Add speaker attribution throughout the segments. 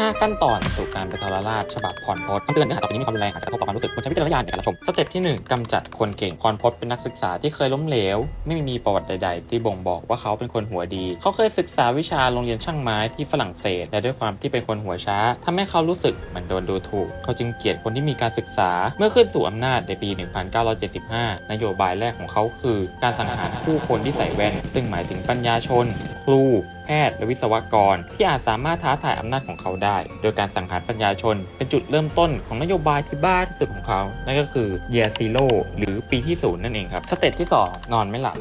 Speaker 1: 5 ขั้นตอนสู่การเป็นทรราชฉบับพรพจน์คำเตือนเนื้อหาต่อไปนี้มีความรุนแรงอาจจะกระทบต่อความรู้สึกควรใช้วิจารณญาณในการรับชม สเต็ปที่ 1กำจัดคนเก่งพรพจน์เป็นนักศึกษาที่เคยล้มเหลว ไม่มีประวัติใด ๆ ที่บ่งบอกว่าเขาเป็นคนหัวดี เขาเคยศึกษาวิชาโรงเรียนช่างไม้ที่ฝรั่งเศส และด้วยความที่เป็นคนหัวช้าทำให้เขารู้สึกเหมือนโดนดูถูก เขาจึงเกลียดคนที่มีการศึกษา เมื่อขึ้นสู่อำนาจในปี 1975 นโยบายแรกของเขาคือ การสังหารผู้คนที่ใส่แว่น ซึ่งหมายถึงปัญญาชน ครู ทย์ และวิศวกร ที่อาจสามารถท้าทายอำนาจของเขาได้ โดยการสังหารปัญญาชน เป็นจุดเริ่มต้นของนโยบายที่บ้าที่สุดของเขา นั่นก็คือ Year Zero หรือปีที่ศูนย์นั่นเองครับ สเต็ปที่ 2 นอนไม่หลับ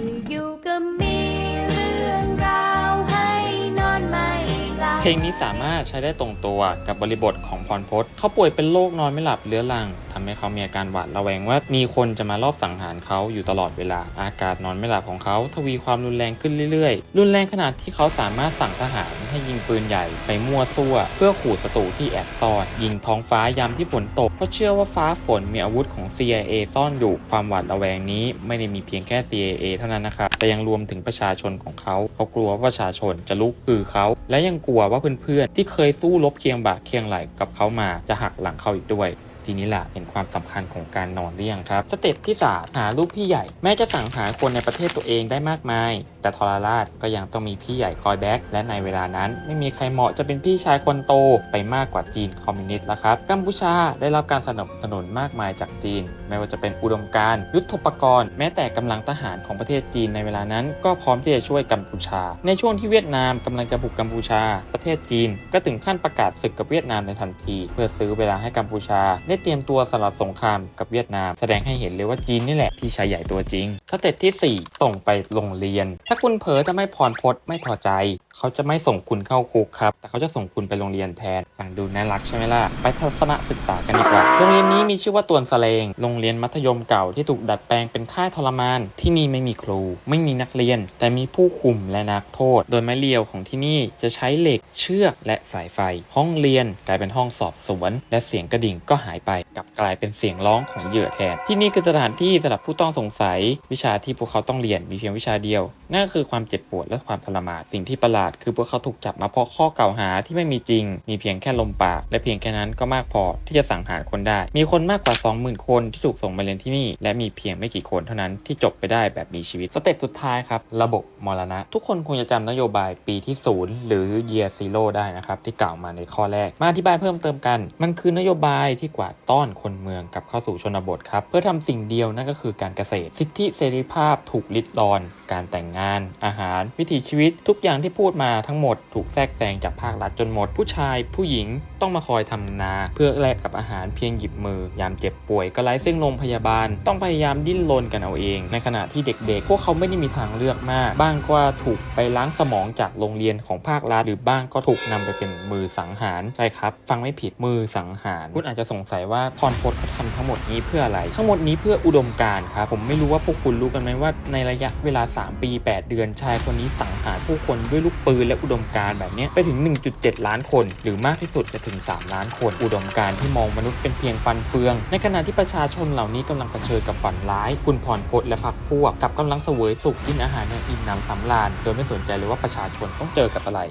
Speaker 2: เพ
Speaker 1: ลงนี้สามารถใช้ได้ตรงตัวกับบริบทของพรพศเขาป่วยเป็นโรคนอนไม่หลับเรื้อรังทำให้เขามีอาการหวาดระแวงว่ามีคนจะมารอบสังหารเขาอยู่ตลอดเวลา อากาศนอนไม่หลับของเขาทวีความรุนแรงขึ้นเรื่อยๆ รุนแรงขนาดที่เขาสามารถสั่งทหารให้ยิงปืนใหญ่ไปมั่วซั่ว เพื่อขู่ศัตรูที่แอบซ่อนยิงท้องฟ้ายามที่ฝนตกเพราะเชื่อว่าฟ้าฝนมีอาวุธของ CIA ซ่อนอยู่ความหวาดระแวงนี้ ไม่ได้มีเพียงแค่ CIA เท่านั้นนะครับ แต่ยังรวมถึงประชาชนของเขาเขากลัวว่าประชาชนจะลุกคือเขา และยังกลัวว่าเพื่อนๆที่เคยสู้รบเคียงบ่าเคียงไหลกับเขามาจะหักหลังเขาอีกด้วยทีนี้แหละเห็นความสำคัญของการนอนหรือยังครับสเต็ปที่ 3 หาลูกพี่ใหญ่ แม้จะสั่งหาคนในประเทศตัวเองได้มากมาย แต่ทรราชก็ยังต้องมีพี่ใหญ่คอยแบ็กและในเวลานั้นไม่มีใครเหมาะจะเป็นพี่ชายคนโตไปมากกว่าจีนคอมมิวนิสต์แล้วครับกัมพูชาได้รับการสนับสนุนมากมายจากจีน ไม่ว่าจะเป็นอุดมการณ์ยุทธปกรณ์ แม้แต่กำลังทหารของประเทศจีนในเวลานั้น ก็พร้อมที่จะช่วยกัมพูชา ในช่วงที่เวียดนามกำลังจะบุกกัมพูชา ประเทศจีน ก็ถึงขั้นประกาศศึกกับเวียดนามในทันที เพื่อซื้อเวลาให้กัมพูชาได้เตรียมตัวสำหรับสงครามกับเวียดนาม แสดงให้เห็นเลยว่าจีนนี่แหละพี่ชายใหญ่ตัวจริงสเต็ปที่ 4 ส่งไปโรงเรียน ถ้าคุณเผลอทำให้พรพจน์ไม่พอใจ เขาจะไม่ส่งคุณเข้าคุกครับ แต่เขาจะส่งคุณไปโรงเรียนแทนฟังดูน่ารักใช่ไหมล่ะ ไปทัศนศึกษากันดีกว่า โรงเรียนนี้มีชื่อว่าตวนสเลง โรงเรียนมัธยมเก่าที่ถูกดัดแปลงเป็นค่ายทรมาน ที่นี่ไม่มีครู ไม่มีนักเรียน แต่มีผู้คุมและนักโทษ โดยไม้เรียวของที่นี่จะใช้เหล็กเชือกและสายไฟ ห้องเรียนกลายเป็นห้องสอบสวน และเสียงกระดิ่งก็หายไปกลับกลายเป็นเสียงร้องของเหยื่อแทน ที่นี่คือสถานที่สำหรับผู้ต้องสงสัย วิชาที่พวกเขาต้องเรียนมีเพียงวิชาเดียว นั่นคือความเจ็บปวดและความทรมานสิ่งที่ประหลาด คือพวกเขาถูกจับมาเพราะข้อกล่าวหาที่ไม่มีจริง มีเพียงแค่ลมปากและเพียงแค่นั้นก็มากพอที่จะสังหารคนได้ มีคนมากกว่า 20,000 คนที่ถูกส่งมาเรียนที่นี่ และมีเพียงไม่กี่คนเท่านั้นที่จบไปได้แบบมีชีวิตสเต็ปสุดท้ายครับระบบมรณะ ทุกคนคงจะจำนโยบายปีที่ 0 หรือ year zero ได้นะครับที่กล่าวมาในข้อแรกมาอธิบายเพิ่มเติมกัน มันคือนโยบายที่กวาดต้อนคนเมืองกลับเข้าสู่ชนบทครับ เพื่อทำสิ่งเดียวนั่นก็คือการเกษตร สิทธิเสรีภาพถูกลิดรอน การแต่งงาน อาหาร วิถีชีวิต ทุกอย่างที่พูดมาทั้งหมดถูกแทรกแซงจากภาครัฐจนหมด ผู้ชาย ผู้หญิงต้องมาคอยทำนา เพื่อแลกกับอาหารเพียงหยิบมือ ยามเจ็บป่วยก็ไร้ซึ่งโรงพยาบาล ต้องพยายามดิ้นรนกันเอาเอง ในขณะที่เด็กๆ พวกเขาไม่ได้มีทางเลือกมาก บ้างก็ถูกไปล้างสมองจากโรงเรียนของภาครัฐหรือบ้างก็ถูกนำไปเป็นมือสังหารใช่ครับ ฟังไม่ผิดมือสังหาร คุณอาจจะสงสัยว่าพรพจน์เขาทำทั้งหมดนี้เพื่ออะไร ทั้งหมดนี้เพื่ออุดมการครับผมไม่รู้ว่าพวกคุณรู้กันไหมว่าในระยะเวลา 3 ปี 8 เดือนชายคนนี้สังหารผู้คนด้วยลูกปืนและอุดมการแบบนี้ไปถึง 1.7 ล้านคน หรือมากที่สุดจะถึง 3 ล้านคน อุดมการที่มองมนุษย์เป็นเพียงฟันเฟือง ในขณะที่ประชาชนเหล่านี้กำลังเผชิญกับฝันร้าย คุณพรพจน์และพรรคพวกกับกำลังเสวยสุขกินอาหารอย่างอิ่มหนำสำราญโดยไม่สนใจเลยว่าประชาชนต้องเจอกับอะไร